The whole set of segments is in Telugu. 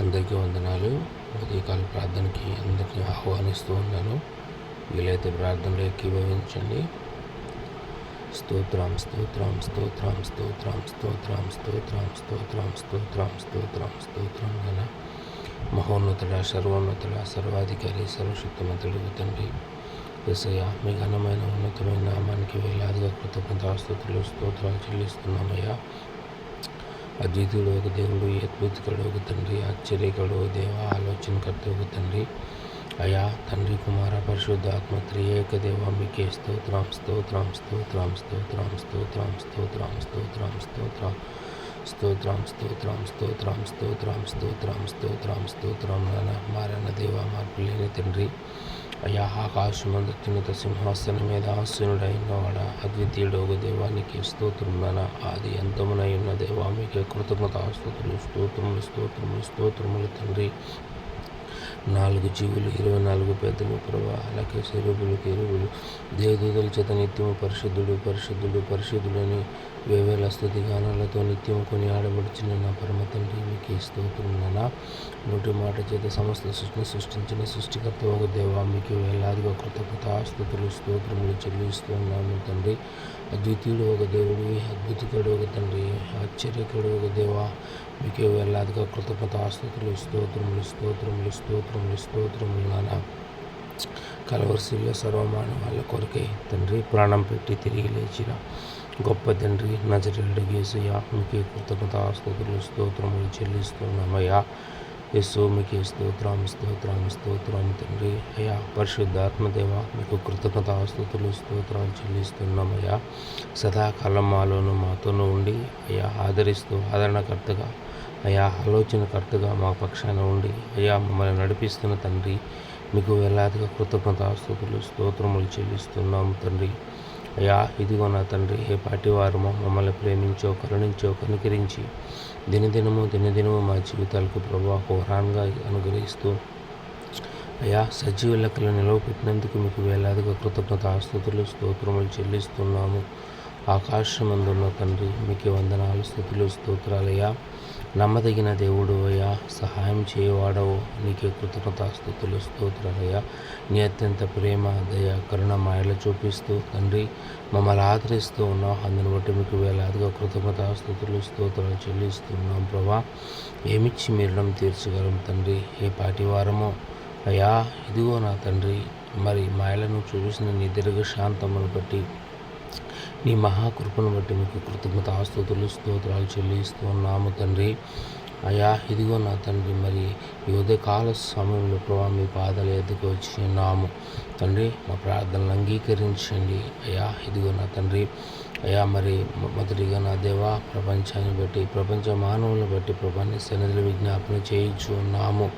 అందరికీ వందనాలు. ఉదయకాల ప్రార్థనకి అందరినీ ఆహ్వానిస్తూ ఉన్నాను. వీలైతే ప్రార్థనలో ఏకీభవించండి. స్తోత్రం స్తోత్రం స్తోత్రం స్తోత్రం స్తోత్రం స్తోత్రం స్తోత్రం స్తోత్రం స్తోత్రం స్తోత్రం గల మహోన్నతుడ సర్వోన్నతుడ సర్వాధికారి సర్వశక్తిమంతుడు తండ్రి ఎసయ్య మీ ఘనమైన ఉన్నతమైన నామానికి వేలాదిగా కృతజ్ఞతాస్తుతులు స్తోత్రాలు చెల్లిస్తున్నామయ్యా. అద్వితీయుడు ఒక దేవుడు అద్భుతకుడు ఒక తండ్రి ఆశ్చర్యకడు ఒక దేవ ఆలోచనకర్త ఒక తండ్రి అయా తండ్రి కుమార పరిశుద్ధ ఆత్మ త్రియేక దేవ మీకే స్తోత్రం స్తోత్రం స్తోత్రం స్తోత్రం స్తోత్రం స్తోత్రం స్తోత్రం స్తోత్రం స్తోత్రం స్తోత్రం స్తోత్రం స్తోత్రం స్తోత్రం స్తోత్రం స్తోత్రం నాన్న మారణ దేవ మార్పు లేని తండ్రి అయా ఆకాశమందు తునిత సింహాసనం మీద ఆసనుడైన వాడ అద్వితీయుడు ఒక దేవానికి స్తోత్రమున ఆది అంతమునై ఉన్న దేవా మీకు కృతజ్ఞత స్తోత్రులు స్తోత్రములు స్తోత్రములు స్తోత్రములు తండ్రి. నాలుగు జీవులు ఇరవై నాలుగు పెద్దలు ప్రభా అలాగే శరీరులు కెరువులు దేవదూతల చేత నిత్యము పరిశుద్ధుడు పరిశుద్ధుడు పరిశుద్ధుడని వేవేల స్థుతి గానాలతో నిత్యం కొని ఆడబడుచున్న నా పరమ తండ్రి మీకు స్తోత్రమునా నోటి మాట చేత సమస్త సృష్టిని సృష్టించిన సృష్టికర్త ఒక దేవా మీకు వేలాదిగా కృతజ్ఞత ఆస్తుతులు స్తోత్రములు చెల్లిస్తున్నాము తండ్రి. అద్వితీయుడు ఒక దేవుడు అద్భుతకుడు ఒక తండ్రి ఆశ్చర్యకుడు ఒక దేవా మీకే వేలాదిగా కృతజ్ఞత ఆస్తుతులు స్తోత్రములు స్తోత్రములు స్తోత్రములు స్తోత్రములు నానా. కలవరిశిల్లో సర్వమానవాళ్ళ కొరకే తండ్రి ప్రాణం పెట్టి తిరిగి లేచిన గొప్ప తండ్రి నజరేడు గేసయ్య మీకే కృతజ్ఞత స్తోత్రులు స్తోత్రములు చెల్లిస్తున్నామయ్యా. యేసు మీకే స్తోత్రం స్తోత్రం స్తోత్రం తండ్రి. అయ్యా పరిశుద్ధాత్మదేవ మీకు కృతజ్ఞత స్తోత్రులు స్తోత్రాలు చెల్లిస్తున్నామయ్యా. సదాకాలం మాలోను మాతోనూ ఉండి అయ్యా ఆదరిస్తూ ఆదరణకర్తగా అయ్యా ఆలోచనకర్తగా మా పక్షాన ఉండి అయ్యా మమ్మల్ని నడిపిస్తున్న తండ్రి మీకు వేలాదిగా కృతజ్ఞత స్తోత్రులు స్తోత్రములు చెల్లిస్తున్నాము తండ్రి. అయ్యా ఇదిగో నా తండ్రి ఏ పాటి వారు మమ్మల్ని ప్రేమించో కరుణించో కనికరించి దినదినము దినదినము మా జీవితాలకు ప్రభావ హోరాన్గా అనుగ్రహిస్తూ అయ్యా సజీవ లెక్కలు నిలవపెట్టినందుకు మీకు వేలాదిగా కృతజ్ఞత ఆస్తుతులు స్తోత్రములు చెల్లిస్తున్నాము. ఆకాశమందున్న తండ్రి మీకు వందనాలు స్థుతులు స్తోత్రాలయ్యా. నమ్మదగిన దేవుడు అయ్యా సహాయం చేయవాడవు. నీకే కృతజ్ఞతాస్థుతులు స్తోత్రాలయ్యా. నీ అత్యంత ప్రేమ దయ కరుణ మాయలు చూపిస్తూ తండ్రి మమ్మల్ని ఆదరిస్తూ ఉన్నావు. అందుని బట్టి మీకు వేలాదిగా కృతజ్ఞతాస్థుతులు స్తోత్రాలు చెల్లిస్తున్నాం ప్రభా. ఏమిచ్చి మీరడం తీర్చగలం తండ్రి? ఏ పాటి వారమో? అయ్యా ఇదిగో నా తండ్రి మరి మాయలను చూపిస్తున్న నీ దీర్ఘ శాంతమును బట్టి నీ మహాకృపను బట్టి మీకు కృతజ్ఞత ఆస్తుతులు స్తోత్రాలు చెల్లిస్తూ ఉన్నాము తండ్రి. అయా ఇదిగో నా తండ్రి మరి ఈ ఉదయకాల సమయంలో ప్రభా మీ పాదాల ఎద్దుకు వచ్చి ఉన్నాము. తండ్రి మా ప్రార్థనలు అంగీకరించండి. అయా ఇదిగో నా తండ్రి. అయా మరి మొదటిగా నా దేవా ప్రపంచాన్ని బట్టి ప్రపంచ మానవులను బట్టి ప్రభాన్ని సన్నిధుల విజ్ఞాపన చేయించు ఉన్నాము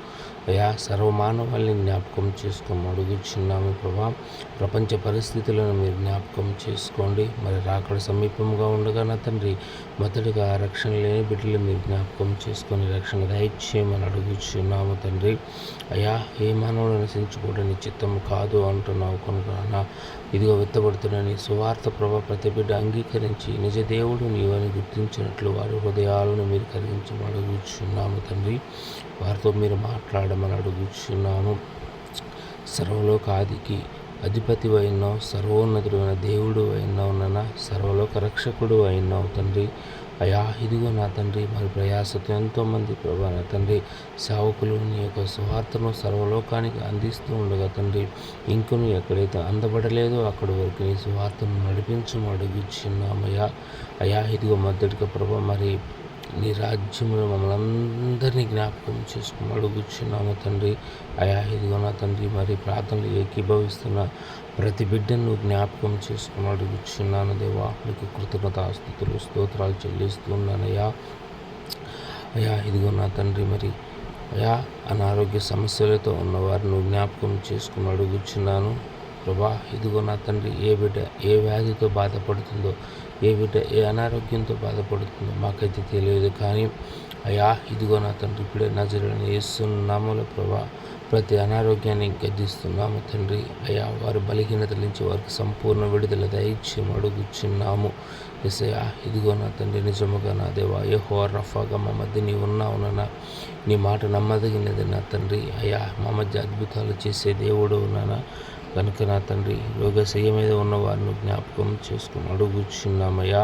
అయా సర్వమానవాళ్ళని జ్ఞాపకం చేసుకోమని అడుగుచున్నాము ప్రభా. ప్రపంచ పరిస్థితులను మీరు జ్ఞాపకం చేసుకోండి. మరి రాకడ సమీపంగా ఉండగా నా తండ్రి మొదటిగా రక్షణ లేని బిడ్డలు మీరు జ్ఞాపకం చేసుకొని రక్షణ దయచేయమని అడుగుచున్నాము తండ్రి. అయా ఏ మానవుడు నశించుకోవడం చిత్తం కాదు అంటున్నావు కనుక ఇదిగో విత్తబడుతున్న సువార్త ప్రభా ప్రతి బిడ్డ అంగీకరించి నిజ దేవుడు నీవని గుర్తించినట్లు వారి హృదయాలను మీరు కలిగించమని అడుగుచున్నాము తండ్రి. వారితో మీరు మాట్లాడ అడుగుచున్నాము అడుగుచున్నాను సర్వలోకాదికి అధిపతి అయినావు సర్వోన్నతుడైన అయిన దేవుడు అయినావు నాన్న సర్వలోక రక్షకుడు అయినావు తండ్రి. అయా ఇదిగో నా తండ్రి మరి ప్రయాసతో ఎంతోమంది ప్రభా నా తండ్రి. సేవకులు నీ యొక్క స్వార్థను సర్వలోకానికి అందిస్తూ ఉండగా తండ్రి ఇంకను ఎక్కడైతే అందబడలేదో అక్కడి వరకు నీ స్వార్థను నడిపించము అడుగుచున్నామయ్యా. అయా ఇదిగో మొదటిగా ప్రభా మరి నీ రాజ్యంలో మమ్మల్ని అందరినీ జ్ఞాపకం చేసుకుని అడుగుచున్నాము తండ్రి. అయా ఇదిగో నా తండ్రి మరి ప్రార్థనలు ఏకీభవిస్తున్న ప్రతి బిడ్డను జ్ఞాపకం చేసుకుని అడుగుచున్నాను దేవా. నీకు కృతజ్ఞత స్థుతులు స్తోత్రాలు చెల్లిస్తున్నానయ్యా అయా ఇదిగో నా తండ్రి మరి అయా అనారోగ్య సమస్యలతో ఉన్నవారిని జ్ఞాపకం చేసుకుని అడుగుచున్నాను. ప్రభా ఇదిగో నా తండ్రి ఏ బిడ్డ ఏ వ్యాధితో బాధపడుతుందో ఏ బిడ్డ ఏ అనారోగ్యంతో బాధపడుతుందో మాకైతే తెలియదు. కానీ అయ్యా ఇదిగో నా తండ్రి ఇప్పుడే నజరని వేస్తున్నాముల ప్రభా ప్రతి అనారోగ్యాన్ని గద్దిస్తున్నాము తండ్రి. అయ్యా వారి బలహీనత నుంచి వారికి సంపూర్ణ విడుదల దయచేయము అడుగుచున్నాము. ఎసయా ఇదిగో నా తండ్రి నిజముగా నా దేవా యహో రఫాగా మా మధ్య నీ ఉన్నావు నాన్న. నీ మాట నమ్మదగినది నా తండ్రి. అయ్యా మా మధ్య అద్భుతాలు చేసే దేవుడు నాన్న. కనుక నా తండ్రి రోగశయ్య మీద ఉన్న వారిని జ్ఞాపకం చేసుకుని అడుగుచున్నామయ్యా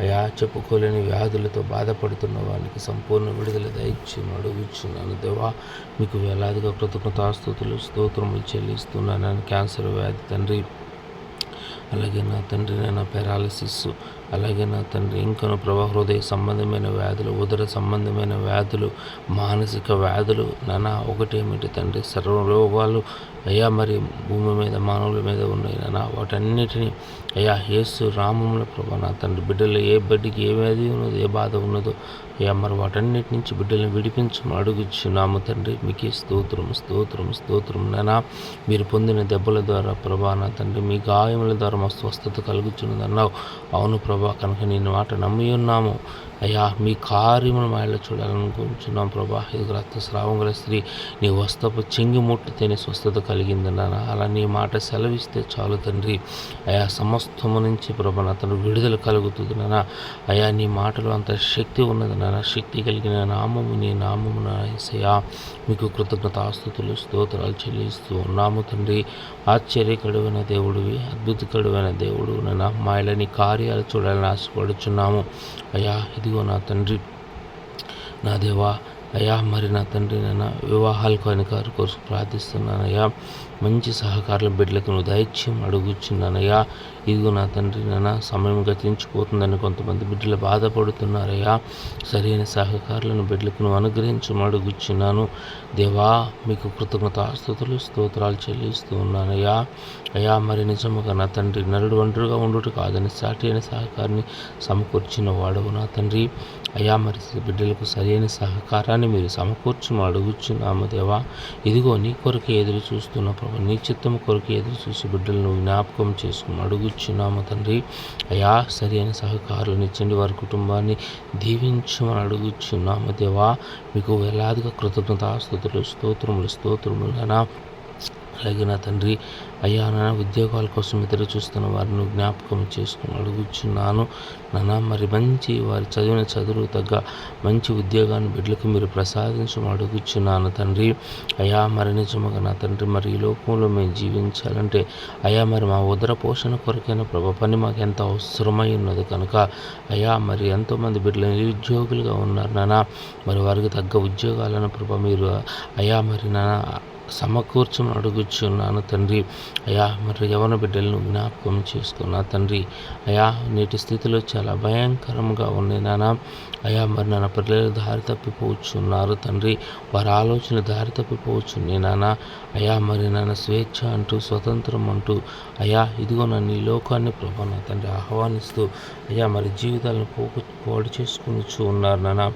అయా చెప్పుకోలేని వ్యాధులతో బాధపడుతున్న వారికి సంపూర్ణ విడుదల దయచి అడుగుచున్నాను దేవా మీకు వేలాదిగా కృతజ్ఞతాస్తుతులు స్తోత్రములు చెల్లిస్తున్నానని క్యాన్సర్ వ్యాధి తండ్రి అలాగే నా తండ్రి నా పెరాలసిస్ అలాగే నా తండ్రి ఇంకను ప్రభా హృదయ సంబంధమైన వ్యాధులు ఉదర సంబంధమైన వ్యాధులు మానసిక వ్యాధులు నానా ఒకటేమిటి తండ్రి? సర్వరోగాలు అయ్యా మరి భూమి మీద మానవుల మీద ఉన్నాయి నాన్న వాటన్నిటిని అయ్యా యేసు రామముల ప్రభా నా తండ్రి బిడ్డలు ఏ బిడ్డకి ఏ వ్యాధి ఉన్నదో ఏ బాధ ఉన్నదో అయ్యా మరి వాటన్నిటి నుంచి బిడ్డలను విడిపించమని అడుగుచున్నాము తండ్రి. మీకే స్తోత్రం స్తోత్రం స్తోత్రం నానా మీరు పొందిన దెబ్బల ద్వారా ప్రభా నా తండ్రి మీ గాయముల ద్వారా మా స్వస్థత కలుగుచున్నది అన్నావు అవును ప్రభా కనుక నేను మాట నమ్మి ఉన్నాము. అయ్యా మీ కార్యములు మా ఇళ్ళ చూడాలనుకుంటున్నాం ప్రభా. ఇది రక్తస్రావం గల స్త్రీ నీ వస్తపు చెంగి ముట్టితేనే స్వస్థత కలిగింది అలా నీ మాట సెలవిస్తే చాలు తండ్రి. అయా సమస్తము నుంచి ప్రభా అతను విడుదల కలుగుతుంది నాన్న అయా నీ మాటలో అంత శక్తి ఉన్నది నాన్న శక్తి కలిగిన నామము నీ నామము నాయసయా మీకు కృతజ్ఞత ఆస్తుతులు స్తోత్రాలు చెల్లిస్తూ ఉన్నాము తండ్రి. ఆశ్చర్యకడువైన దేవుడివి అద్భుతకడువైన దేవుడు నాన్న మా ఇళ్ళ నీ కార్యాలు చూడాలని ఆశపడుచున్నాము. అయా ఇదిగో నా తండ్రి. నా దేవా అయ్యా మరి నా తండ్రి నాన్న వివాహాలు కాని కారు కోసం ప్రార్థిస్తున్నానయ్యా. మంచి సహకారుల బిడ్డలకు నువ్వు దైత్యం అడుగుచున్నానయ్యా. ఇదిగో నా తండ్రి నాన్న సమయం గతించిపోతుందని కొంతమంది బిడ్డలు బాధపడుతున్నారయ్యా. సరైన సహకారులను బిడ్డలకు నువ్వు అనుగ్రహించమని అడుగుచున్నాను. దేవా మీకు కృతజ్ఞతాస్తుతులు స్తోత్రాలు చెల్లిస్తూ ఉన్నానయ్యా. అయ్యా మరి నిజముగా నా తండ్రి నరుడు ఒంటరిగా ఉండుట కాదని సాటి అయిన సహకారిని సమకూర్చిన వాడవు నా తండ్రి. అయ్యా మరి బిడ్డలకు సరైన సహకారాన్ని మీరు సమకూర్చుని అడుగుచున్నాము దేవా. ఇదిగో నీ కొరకు ఎదురు చూస్తున్న ప్రభు నీ చిత్తం కొరకు ఎదురు చూసి బిడ్డలను జ్ఞాపకం చేసుకుని అడుగుచున్నాము తండ్రి. అయా సరైన సహకారులను ఇచ్చండి వారి కుటుంబాన్ని దీవించమని అడుగుచున్నాము దేవా. మీకు వేలాదిగా కృతజ్ఞత స్థుతులు స్తోత్రములు స్తోత్రములు అలాగే నా తండ్రి అయ్యా నాన్న ఉద్యోగాల కోసం ఎదురు చూస్తున్న వారిని జ్ఞాపకం చేసుకుని అడుగుచున్నాను నాన్న మరి మంచి వారి చదివిన చదువు తగ్గ మంచి ఉద్యోగాన్ని బిడ్డలకు మీరు ప్రసాదించమని అడుగుచున్నాను తండ్రి. అయ్యా మరి నిజముగా నా తండ్రి మరి ఈ లోకంలో మేము జీవించాలంటే అయ్యా మరి మా ఉదర పోషణ కొరకైన ప్రభ పని మాకు ఎంత అవసరమై ఉన్నది కనుక అయ్యా మరి ఎంతోమంది బిడ్డలు నిరుద్యోగులుగా ఉన్నారు నాన్న. మరి వారికి తగ్గ ఉద్యోగాలను ప్రభ మీరు అయ్యా మరి నాన్న సమకూర్చమని అడుగుచున్నాను తండ్రి. అయా మరి యవన బిడ్డలను జ్ఞాపకం చేసుకున్నా తండ్రి. అయా నేటి స్థితిలో చాలా భయంకరంగా ఉన్నాయి నాన్న అయా మరి నాన్న పిల్లలు దారి తప్పిపోవచ్చున్నారు తండ్రి. వారి ఆలోచన దారి తప్పిపోవచ్చు నాన్న అయా మరి నాన్న స్వేచ్ఛ అంటూ స్వతంత్రం అంటూ అయా ఇదిగో నన్ను ఈ లోకాన్ని ప్రభా నా తండ్రి ఆహ్వానిస్తూ అయా మరి జీవితాలను పోగు పాడు చేసుకుని ఉన్నారు నాన్న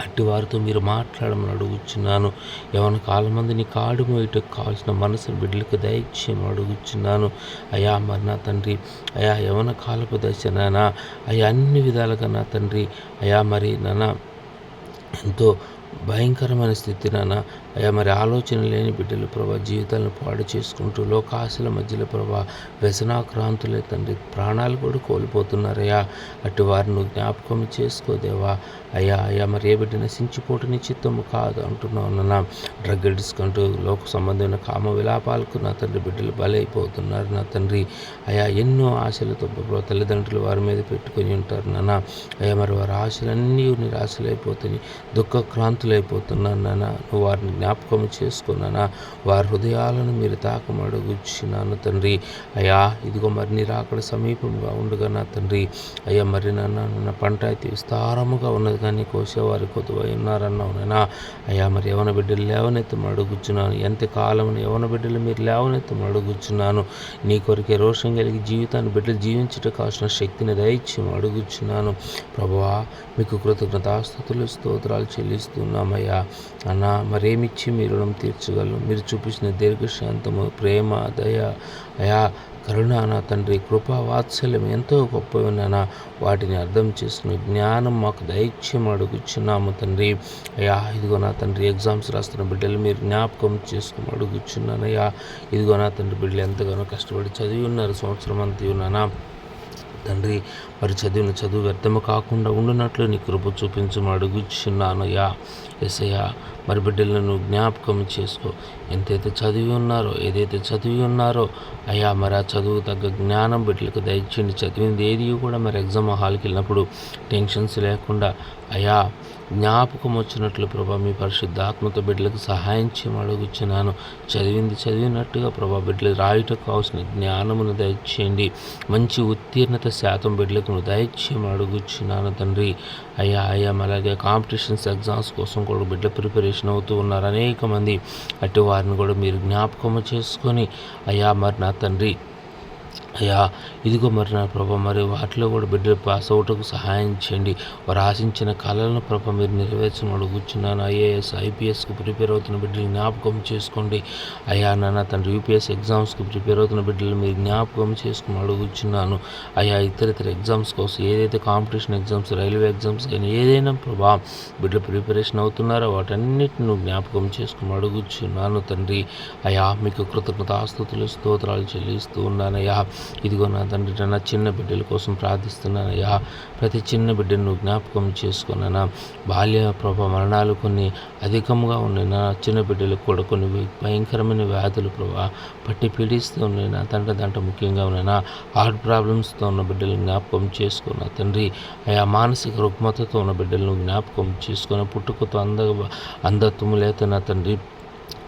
అట్టి వారితో మీరు మాట్లాడమని అడుగుచున్నాను. ఎవరి కాలం కాడు మోయటకు కావాల్సిన మనసును బిడ్డలకు దయచేయమని అడుగుచున్నాను. అయా మరి నా తండ్రి అయా యవన కాలపు దశ నానా అయా అన్ని విధాలుగా నా తండ్రి అయా మరి నానా ఎంతో భయంకరమైన స్థితి నాన్న. అయ్యా మరి ఆలోచన లేని బిడ్డలు ప్రభా జీవితాలను పాడు చేసుకుంటూ లోకాశల మధ్యలో ప్రభా వ్యసనాక్రాంతులే తండ్రి ప్రాణాలు కూడా కోల్పోతున్నారయ్యా. అటు వారిని జ్ఞాపకం చేసుకోదేవా అయ్యా అయ్యా మరి ఏ బిడ్డ నశించిపోటు నిశ్చిత్తము కాదు అంటున్నావు నాన్న. డ్రగ్ డిస్కంటూ లోక సంబంధమైన కామ విలాపాలకు నా తండ్రి బిడ్డలు బలైపోతున్నారు నా తండ్రి. అయా ఎన్నో ఆశలతో తల్లిదండ్రులు వారి మీద పెట్టుకొని ఉంటారు నాన్న. అయ్యా మరి వారి ఆశలన్నీ నిరాశలైపోతాయి దుఃఖక్రాంతులైపోతున్నారు నాన్న నువ్వు వారిని జ్ఞాపకం చేసుకున్నానా వారి హృదయాలను మీరు తాకమడుగుచ్చినాను తండ్రి. అయ్యా ఇదిగో మరి నీ రాకడ సమీపంగా ఉండగా నా తండ్రి. అయ్యా మరి నాన్న నా పంట అయితే విస్తారముగా ఉన్నది కానీ కోసేవారి కొద్దువై ఉన్నారన్నావు నాయనా అయ్యా మరి యవన బిడ్డలు లేవనెత్తం అడుగుచున్నాను ఎంత కాలం యవన బిడ్డలు మీరు లేవనెత్తం అడుగుచున్నాను నీ కొరికే రోషం కలిగి జీవితాన్ని బిడ్డలు జీవించటం కావాల్సిన శక్తిని దయచి అడుగుచున్నాను. ప్రభువా మీకు కృతజ్ఞతాస్థుతులు స్తోత్రాలు చెల్లిస్తున్నామయ్యా అన్న మరేమిచ్చి మీ రుణం తీర్చగలను? మీరు చూపించిన దీర్ఘశాంతము ప్రేమ దయ అయా కరుణ నా తండ్రి కృపా వాత్సల్యం ఎంతో గొప్పవి వాటిని అర్థం చేసుకుని జ్ఞానం మాకు దైత్యం అడుగుచున్నాము తండ్రి. అయ్యా ఇదిగో నా తండ్రి ఎగ్జామ్స్ రాస్తున్న బిడ్డలు మీరు జ్ఞాపకం చేసుకుని అడుగుచున్నానయ్యా. ఇదిగో నా తండ్రి బిడ్డలు ఎంతగానో కష్టపడి చదివి ఉన్నారు సంవత్సరం అంతా ఉన్నానా తండ్రి మరి చదివిన చదువు వ్యర్థము కాకుండా ఉండునట్లు నీ కృప చూపించము అడుగుచున్నాను యా ఎసయా మరి బిడ్డలను జ్ఞాపకం చేసుకో. ఎంతైతే చదివి ఉన్నారో ఏదైతే చదివి ఉన్నారో అయ్యా మరి ఆ చదువు తగ్గ జ్ఞానం బిడ్డలకు దయచేయండి. చదివింది ఏది కూడా మరి ఎగ్జామ్ హాల్కి వెళ్ళినప్పుడు టెన్షన్స్ లేకుండా అయా జ్ఞాపకం వచ్చినట్లు ప్రభా మీ పరిశుద్ధాత్మతో బిడ్డలకు సహాయం చేయమడుగుచున్నాను చదివింది చదివినట్టుగా ప్రభా బిడ్డలు రాయుటకు కావాల్సిన జ్ఞానమును దయచేయండి. మంచి ఉత్తీర్ణత శాతం బిడ్డలకు నువ్వు దయచేయమని అడుగుచున్నాను తండ్రి. అయ్యా అయ్యా అలాగే కాంపిటీషన్స్ ఎగ్జామ్స్ కోసం కూడా బిడ్డ ప్రిపరేషన్ అవుతూ ఉన్నారు అనేక మంది అటు వారిని కూడా మీరు జ్ఞాపకం చేసుకొని అయ్యా మరి నా తండ్రి అయ్యా ఇదిగో మరి నా ప్రభ మరి వాటిలో కూడా బిడ్డలు పాస్ అవుటకు సహాయం చేయండి. వారు ఆశించిన కళలను ప్రభ మీరు నెరవేర్చడం కూర్చున్నాను ఐఏఎస్ ఐపీఎస్కి ప్రిపేర్ అవుతున్న బిడ్డలు జ్ఞాపకం చేసుకోండి. అయ్యా నాన్న తండ్రి యూపీఎస్ ఎగ్జామ్స్కి ప్రిపేర్ అవుతున్న బిడ్డలు మీరు జ్ఞాపకం చేసుకుని అడుగుచున్నాను. అయ్యా ఇతర ఇతర ఎగ్జామ్స్ కోసం ఏదైతే కాంపిటీషన్ ఎగ్జామ్స్ రైల్వే ఎగ్జామ్స్ అయినా ఏదైనా ప్రభా బిడ్డలు ప్రిపరేషన్ అవుతున్నారో వాటన్నిటిని నువ్వు జ్ఞాపకం చేసుకుని అడుగుచున్నాను తండ్రి. అయ్యా మీకు కృతజ్ఞతాస్తుతులు స్తోత్రాలు చెల్లిస్తూ ఉన్నానయ్యా. ఇదిగో నా తండ్రి నా చిన్న బిడ్డల కోసం ప్రార్థిస్తున్నానయ్యా. ప్రతి చిన్న బిడ్డను నువ్వు జ్ఞాపకం చేసుకున్నానా బాల్య ప్రభ మరణాలు కొన్ని అధికంగా ఉన్నాయి నా చిన్న బిడ్డలకు కూడా కొన్ని భయంకరమైన వ్యాధులు ప్రభా పట్టి పీడిస్తూ ఉన్నాయి నా తండ్రి దాంట్లో ముఖ్యంగా ఉన్నానా హార్ట్ ప్రాబ్లమ్స్తో ఉన్న బిడ్డలు జ్ఞాపకం చేసుకున్న తండ్రి ఆయా మానసిక రుగ్మతతో ఉన్న బిడ్డలను జ్ఞాపకం చేసుకుని పుట్టుకతో అంద అందత్వము లేత నా తండ్రి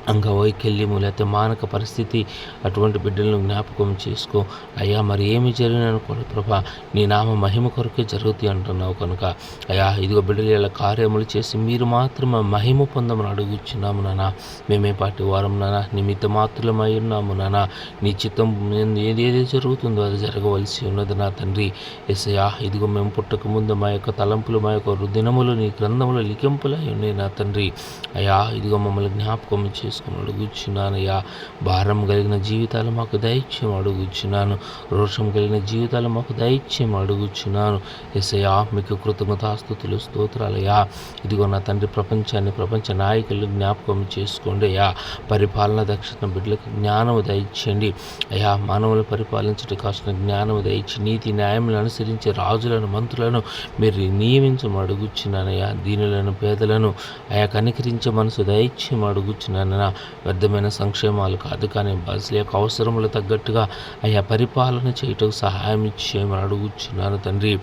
అంగవైకల్యము లేకపోతే మానక పరిస్థితి అటువంటి బిడ్డలను జ్ఞాపకం చేసుకో. అయ్యా మరి ఏమి జరిగిన కూడా ప్రభా నీ నామ మహిమ కొరకే జరుగుతాయి అంటున్నావు కనుక. అయ్యా ఇదిగో బిడ్డలు ఇలా కార్యములు చేసి మీరు మాత్రమే మహిమ పొందమని అడుగుచున్నాము నాన్న. మేమే పాటి వారం నాన్న నిమిత్త మాత్రమై ఉన్నాము నాన్న. నీ చిత్తం ఏది ఏది జరుగుతుందో అది జరగవలసి ఉన్నది నా తండ్రి. ఎసయా ఇదిగో మేము పుట్టక ముందు మా యొక్క తలంపులు మా యొక్క రుదినములు నీ గ్రంథములు లిఖింపులై ఉన్నాయి నా తండ్రి. అయ్యా ఇదిగో మమ్మల్ని జ్ఞాపకం చేసి చేసుకుని అడుగుచున్నానయ్యా భారం కలిగిన జీవితాలు మాకు దైత్యం అడుగుచున్నాను. రోషం కలిగిన జీవితాలు మాకు దైత్యం అడుగుచున్నాను. ఎసయా మీకు కృతజ్ఞతాస్తుతులు స్తోత్రాలయ్యా ఇదిగో నా తండ్రి ప్రపంచాన్ని ప్రపంచ నాయకులు జ్ఞాపకం చేసుకోండి. అయ్యా పరిపాలన దక్షతను బిడ్డలకు జ్ఞానం దయచేయండి. అయ్యా మానవులు పరిపాలించడం కాసిన జ్ఞానం దయచి నీతి న్యాయములను అనుసరించి రాజులను మంత్రులను మీరు నియమించమడుగుచున్నానయ్యా దీనులను పేదలను ఆయా కనికరించే మనసు దయచేయం అడుగుచున్నానన్నా వ్యర్థమైన సంక్షేమాలు కాదు కానీ బస్సు యొక్క అవసరములు తగ్గట్టుగా అయ్యా పరిపాలన చేయటకు సహాయం ఇచ్చేయమని అడుగుచున్నాను తండ్రి.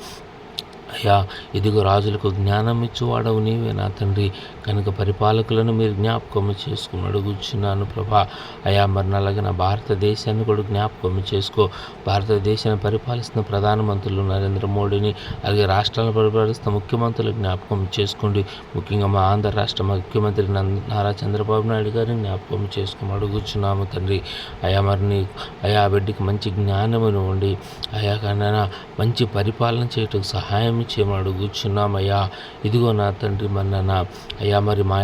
అయ్యా ఇదిగో రాజులకు జ్ఞానం ఇచ్చేవాడవు నీవే నా తండ్రి. కనుక పరిపాలకులను మీరు జ్ఞాపకం చేసుకుని అడుగుచున్నాను ప్రభా. అయా మరి అలాగే నా భారతదేశాన్ని కూడా జ్ఞాపకం చేసుకో. భారతదేశాన్ని పరిపాలిస్తున్న ప్రధానమంత్రులు నరేంద్ర మోడీని అలాగే రాష్ట్రాలను పరిపాలిస్తున్న ముఖ్యమంత్రులు జ్ఞాపకం చేసుకోండి. ముఖ్యంగా మా ఆంధ్ర రాష్ట్ర ముఖ్యమంత్రి నారా చంద్రబాబు నాయుడు గారిని జ్ఞాపకం చేసుకుని అడుగుచున్నాము తండ్రి. అయా మరిని అయా బిడ్డకి మంచి జ్ఞానమును ఉండి అయా కన్నా మంచి పరిపాలన చేయటం సహాయం చేయమని కూర్చున్నామయ్యా ఇదిగో నా తండ్రి మన్నన. అయ్యా మరి మా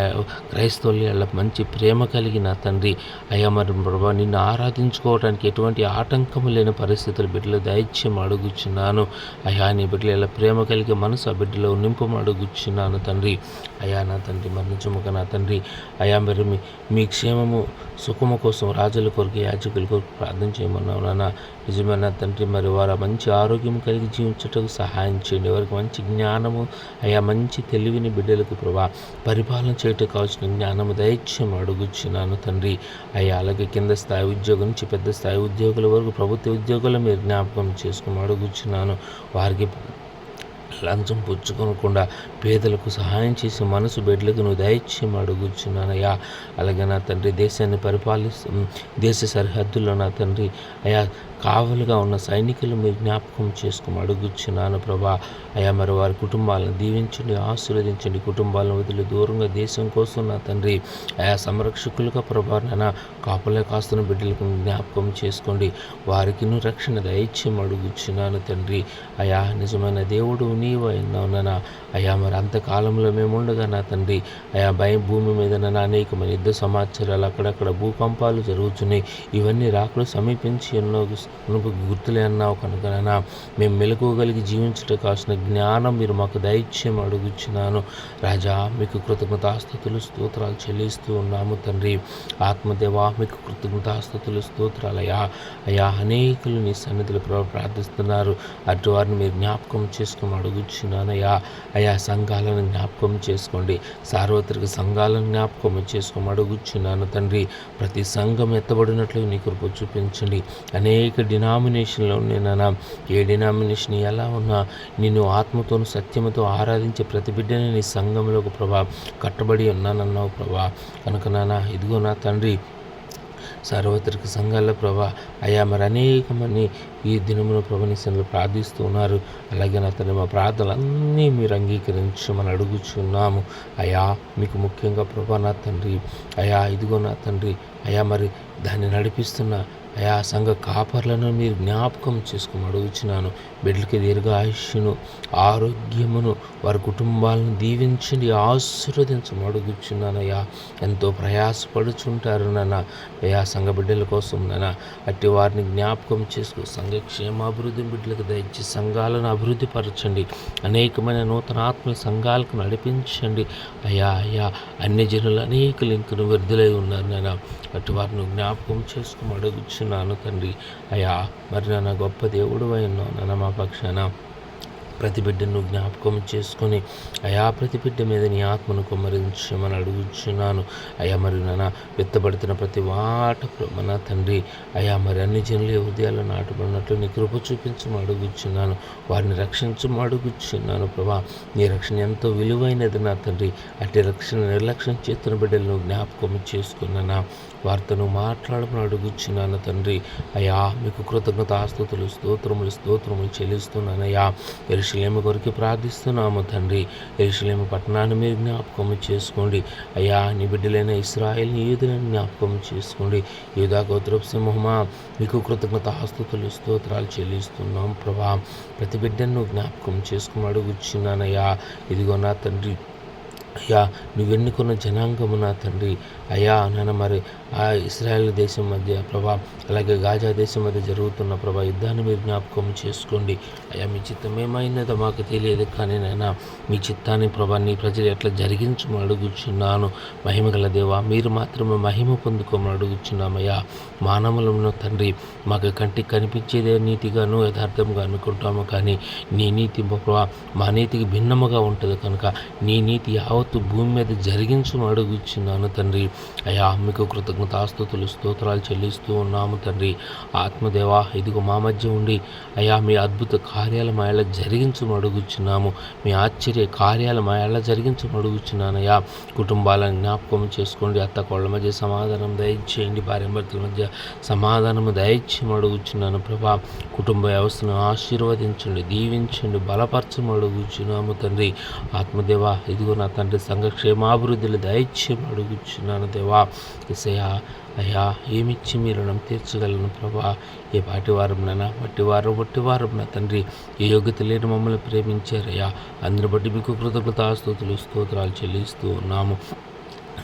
క్రైస్తవుల మంచి ప్రేమ కలిగిన తండ్రి. అయ్యా మరి ప్రభా నిన్ను ఆరాధించుకోవడానికి ఎటువంటి ఆటంకము లేని పరిస్థితులు బిడ్డలు దైత్యం అడుగుచున్నాను అయ్యా నీ బిడ్డల ప్రేమ కలిగి మనసు ఆ బిడ్డలో నింపమడుగుచున్నాను తండ్రి. అయా నా తండ్రి మరణించుముక నా తండ్రి. అయా మరి మీ మీ క్షేమము సుఖము కోసం రాజుల కొరకు యాజకుల కొరకు ప్రార్థన చేయమన్నావు నాన్న. నిజమైన తండ్రి మరి వారు మంచి ఆరోగ్యం కలిగి జీవించటకు సహాయం చేయండి. వారికి మంచి జ్ఞానము అయా మంచి తెలివిని బిడ్డలకు ప్రభా పరిపాలన చేయటం కావాల్సిన జ్ఞానము దైత్యం అడుగుచున్నాను తండ్రి. అయ్యా అలాగే కింద స్థాయి ఉద్యోగం నుంచి పెద్ద స్థాయి ఉద్యోగుల వరకు ప్రభుత్వ ఉద్యోగులు మీరు జ్ఞాపకం చేసుకుని అడుగుచున్నాను. వారికి లంచం పుచ్చుకోకుండా పేదలకు సహాయం చేసి మనసు బిడ్డలకు నువ్వు దయచేయం అడుగుచున్నానయ్యా. అలాగే నా తండ్రి దేశాన్ని పరిపాలిస్తు దేశ సరిహద్దుల్లో నా తండ్రి అయా కావలుగా ఉన్న సైనికులు మీరు జ్ఞాపకం చేసుకుని అడుగుచున్నాను ప్రభా అయా మరి వారి కుటుంబాలను దీవించండి ఆశీర్వదించండి కుటుంబాలను వదిలి దూరంగా దేశం కోసం నా తండ్రి. ఆయా సంరక్షకులుగా ప్రభా నాన్న కాపులే కాస్తున్న బిడ్డలకు జ్ఞాపకం చేసుకోండి. వారికి రక్షణ దయచేయం అడుగుచున్నాను తండ్రి. అయా నిజమైన దేవుడు నీవు అయినా అయా మరి అంతకాలంలో మేముండగా నా తండ్రి. అయా భయం భూమి మీద నన్న అనేకమైన యుద్ధ సమాచారాలు అక్కడక్కడ భూకంపాలు జరుగుతున్నాయి ఇవన్నీ రాకులు సమీపించి ఎన్నో నువ్వు గుర్తులే అన్నావు కనుకనైనా మేము మెలకువగలిగి జీవించట కావాల్సిన జ్ఞానం మీరు మాకు దైత్యం అడుగుచున్నాను. రాజా మీకు కృతజ్ఞతాస్థుతులు స్తోత్రాలు చెల్లిస్తూ ఉన్నాము తండ్రి. ఆత్మదేవా మీకు కృతజ్ఞతాస్థుతులు స్తోత్రాలు అయ్యా. అనేకులు నీ సన్నిధిలో ప్రార్థిస్తున్నారు. అటు వారిని మీరు జ్ఞాపకం చేసుకోమని అడుగుచున్నానయ్యా అయ్యా సంఘాలను జ్ఞాపకం చేసుకోండి. సార్వత్రిక సంఘాలను జ్ఞాపకం చేసుకోమని అడుగుచున్నాను తండ్రి. ప్రతి సంఘం ఎత్తబడినట్లు నీ కృప చూపించండి. అనేక డినామినేషన్లో నేనన్నా ఏ డినామినేషన్ ఎలా ఉన్నా నిన్ను ఆత్మతోను సత్యముతో ఆరాధించే ప్రతి బిడ్డని నీ సంఘంలో ఒక ప్రభా. కట్టబడి ఉన్నానన్నావు ప్రభా. కనుక నాన్న ఇదిగో నా తండ్రి సార్వత్రిక సంఘాల ప్రభా. అయా మరి అనేక మంది ఈ దినమున ప్రభనిసంలో ప్రార్థిస్తూ ఉన్నారు. అలాగే నా తండ్రి మా ప్రార్థనలన్నీ మీరు అంగీకరించమని అడుగుచున్నాము. అయా మీకు ముఖ్యంగా ప్రభా నా తండ్రి. అయా ఇదిగో నా తండ్రి. అయా మరి దాన్ని నడిపిస్తున్న అయా సంఘ కాపర్లను మీరు జ్ఞాపకం చేసుకోమని అడుగుచున్నాను. బిడ్డలకి దీర్ఘ ఆయుష్యును ఆరోగ్యమును వారి కుటుంబాలను దీవించండి ఆశీర్వదించమని అడుగుచున్నానయ్యా. ఎంతో ప్రయాసపడుచుంటారు నాన్న. అయ్యా సంఘ బిడ్డల కోసం నాన్న అట్టి వారిని జ్ఞాపకం చేసుకో. సంఘ క్షేమాభివృద్ధి బిడ్డలకు దయచి సంఘాలను అభివృద్ధి పరచండి. అనేకమైన నూతన ఆత్మ సంఘాలకు నడిపించండి. అయ్యా అయ్యా అన్ని జనులు అనేక లింకును విడుదలై ఉన్నారు నాన్న. అటు వారిని జ్ఞాపకం చేసుకుని అడుగుచున్నాను తండ్రి. అయ్యా మరి నాన్న గొప్ప దేవుడు అయినా నాన్న మా పక్షాన ప్రతి బిడ్డను జ్ఞాపకం చేసుకొని అయా ప్రతి బిడ్డ మీద నీ ఆత్మను కుమ్మరించమని అడుగుచున్నాను. అయా మరి నాన్న విత్తబడుతున్న ప్రతి వాట మన తండ్రి. అయా మరి అన్ని జనుల హృదయాలు నాటబడినట్లు నీ కృప చూపించమని అడుగుచున్నాను. వారిని రక్షించమని అడుగుచున్నాను ప్రభా. నీ రక్షణ ఎంతో విలువైనది నా తండ్రి. అట్టి రక్షణ నిర్లక్ష్యం చేస్తున్న బిడ్డలను జ్ఞాపకం చేసుకున్నానా? వార్తను మాట్లాడమని అడుగుచున్నాను తండ్రి. అయ్యా మీకు కృతజ్ఞత ఆస్తుతులు స్తోత్రములు స్తోత్రములు చెల్లిస్తున్నానయ్యా. ఎరుషలేము కొరకు ప్రార్థిస్తున్నాము తండ్రి. ఎరుషలేము పట్టణాన్ని మీరు జ్ఞాపకం చేసుకోండి. అయ్యా నీ బిడ్డలైన ఇస్రాయల్ యూదులను జ్ఞాపకం చేసుకోండి. యూదా గోత్రపు సింహమా మీకు కృతజ్ఞత ఆస్తుతులు స్తోత్రాలు చెల్లిస్తున్నాం ప్రభా. ప్రతి బిడ్డను జ్ఞాపకం చేసుకుని అడుగుచున్నానయ్యా. ఇదిగో నా తండ్రి. అయ్యా నువ్వు ఎన్నుకున్న జనాంగము నా తండ్రి. అయ్యా నాన్న మరి ఆ ఇస్రాయల్ దేశం మధ్య ప్రభా అలాగే గాజా దేశం మధ్య జరుగుతున్న ప్రభా యుద్ధాన్ని మీరు జ్ఞాపకం చేసుకోండి. అయ్యా మీ చిత్తం ఏమైనదో మాకు తెలియదు కానీ నాయన మీ చిత్తాన్ని ప్రభా నీ ప్రజలు ఎట్లా జరిగించమని అడుగుచున్నాను. మహిమ గల దేవా మీరు మాత్రమే మహిమ పొందుకోమని అడుగుచున్నామయ్యా. మానవులను తండ్రి మాకు కంటికి కనిపించేదే నీతిగాను యథార్థంగా అనుకుంటాము కానీ నీ నీతి ప్రభా మా నీతికి భిన్నముగా ఉంటుంది కనుక నీ నీతి యావత్తు భూమి మీద జరిగించమని అడుగుచున్నాను తండ్రి. అయ్యా మీకు కృతజ్ఞతాస్తుతులు స్తోత్రాలు చెల్లిస్తూ ఉన్నాము తండ్రి. ఆత్మదేవా ఇదిగో మా మధ్య ఉండి అయ్యా మీ అద్భుత కార్యాల మా ఎలా జరిగించమని అడుగుచున్నాము. మీ ఆశ్చర్య కార్యాలు మా ఎలా జరిగించమని అడుగుచున్నాను కుటుంబాలను జ్ఞాపకం చేసుకోండి. అత్త కోళ్ళ మధ్య సమాధానం దయచేయండి. భార్య భర్తల మధ్య సమాధానము దయచేయమని అడుగుచున్నాను ప్రభా. కుటుంబ వ్యవస్థను ఆశీర్వదించండి దీవించండి బలపరచమని అడుగుచున్నాము తండ్రి. ఆత్మదేవ ఇదిగో నా తండ్రి సంఘ క్షేమాభివృద్ధులు దయచేయమని అడుగుచున్నాను దేవా ఇసయా అయ్యా ఏమిచ్చి మీరు రుణం తీర్చగలను ప్రభా? ఏ పాటి వారంనైనా బట్టి వారు వట్టి వారంనా తండ్రి ఏ యోగ్యత లేని మమ్మల్ని ప్రేమించారయ్యా. అందరి బట్టి మీకు కృతజ్ఞత కృతజ్ఞతాస్తుతులు స్తోత్రాలు చెల్లిస్తూ ఉన్నాము.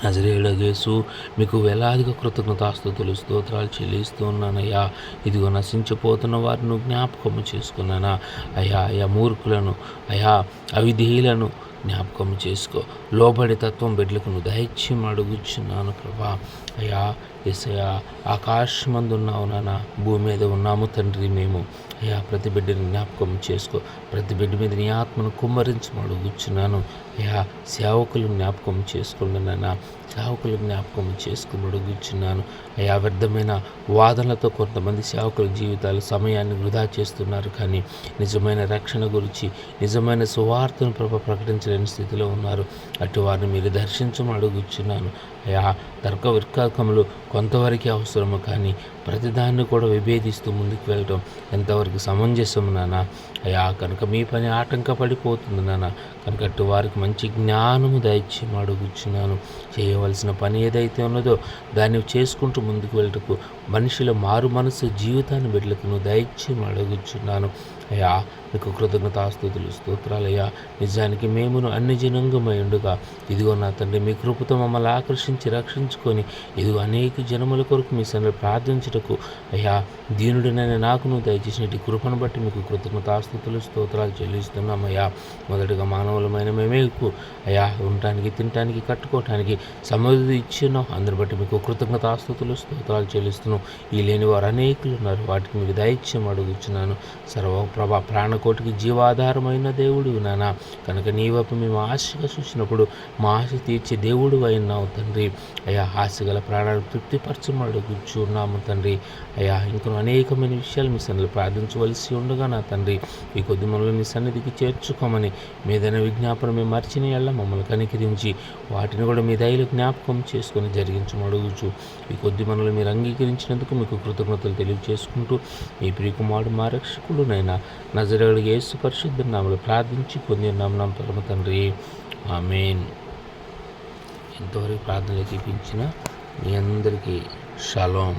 నజరేడగేసు మీకు వేలాదిగా కృతజ్ఞతాస్తుతులు స్తోత్రాలు చెల్లిస్తూ ఉన్నానయ్యా. ఇదిగో నశించిపోతున్న వారిని జ్ఞాపకం చేసుకున్నానా? అయ్యా అయ్యా మూర్ఖులను అయ్యా అవిధేయులను జ్ఞాపకం చేసుకో. లోబడి తత్వం బిడ్డలకు నువ్వు దయచేయం అడుగుచున్నాను ప్రభా. అయ్యా ఎసయా ఆకాశమందున్నావు నాన్న. భూమి మీద ఉన్నాము తండ్రి మేము. అయ్యా ప్రతి బిడ్డని జ్ఞాపకం చేసుకో. ప్రతి బిడ్డ మీద నీ ఆత్మను కుమ్మరించమని అడుగుచున్నాను. అయ్యా సేవకులు జ్ఞాపకం చేసుకోండి సేవకులు జ్ఞాపకం చేసుకుని అడుగుచున్నాను. అయ్యా వ్యర్థమైన వాదనలతో కొంతమంది సేవకుల జీవితాలు సమయాన్ని వృధా చేస్తున్నారు కానీ నిజమైన రక్షణ గురించి నిజమైన సువార్తను ప్రభ ప్రకటించలేని స్థితిలో ఉన్నారు. అటు వారిని మీరు దర్శించమని అడుగుచున్నాను. అయా తర్క విర్కాకములు కొంతవరకే అవసరము కానీ ప్రతిదాన్ని కూడా విభేదిస్తూ ముందుకు వెళ్ళటం ఎంతవరకు సమంజసము నానా? అయా కనుక మీ పని ఆటంకపడిపోతుంది నాన్న. కనుక అటు వారికి మంచి జ్ఞానము దయచి అడుగుచున్నాను. చేయవలసిన పని ఏదైతే ఉన్నదో దాన్ని చేసుకుంటూ ముందుకు వెళ్ళటకు మనిషిలో మారు మనసు జీవితాన్ని బిడ్డలకు నువ్వు దయచేయమని అడుగుచున్నాను. అయ్యా మీకు కృతజ్ఞతాస్థుతులు స్తోత్రాలయ్యా. నిజానికి మేమును అన్ని జనంగమై ఉండగా. ఇదిగో నా తండ్రి మీ కృపతో మమ్మల్ని ఆకర్షించి రక్షించుకొని ఇదిగో అనేక జనముల కొరకు మీ సన్నిధి ప్రార్థించుటకు అయ్యా దీనుడి నాకు నువ్వు దయచేసినట్టు కృపను బట్టి మీకు స్థుతులు స్తోత్రాలు చెల్లిస్తున్నామయ్యా మొదటగా మానవులమైన మేమే ఎక్కువ. అయ్యా ఉండటానికి తినటానికి కట్టుకోవటానికి సమృద్ధి ఇచ్చినాం. అందరి బట్టి మీకు కృతజ్ఞతాస్తుతులు స్తోత్రాలు చెల్లిస్తున్నాం. ఈ లేని వారు అనేకులు ఉన్నారు. వాటికి మీకు దైత్యం అడుగుచున్నాను. సర్వ ప్రభా ప్రాణకోటికి జీవాధారమైన దేవుడు నానా. కనుక నీ వైపు మేము ఆశగా చూసినప్పుడు మా ఆశ తీర్చే దేవుడు అయినావు తండ్రి. అయ్యా ఆశ గల ప్రాణాలు తృప్తిపరచమడుగుచున్నాము తండ్రి. అయ్యా ఇంకా అనేకమైన విషయాలు మీ సన్నిధిలో ప్రార్థించవలసి ఉండగా నా తండ్రి. ఈ కొద్ది మనలో మీ సన్నిధికి చేర్చుకోమని మీదైన విజ్ఞాపన మేము మర్చిన ఎళ్ళ మమ్మల్ని కనికరించి వాటిని కూడా మీ దయలు జ్ఞాపకం చేసుకొని జరిగించమడుగుచు ఈ కొద్ది మనలు మీరు అంగీకరించినందుకు మీకు కృతజ్ఞతలు తెలియజేసుకుంటూ మీ ప్రియకుమారుడు మా రక్షకుడునైనా నజరేయుడు యేసు పరిశుద్ధ నామలు ప్రార్థించి పొంది నామం పరమ తండ్రి. ఆమెన్. ఎంతవరకు ప్రార్థన చూపించిన మీ అందరికీ షలోం.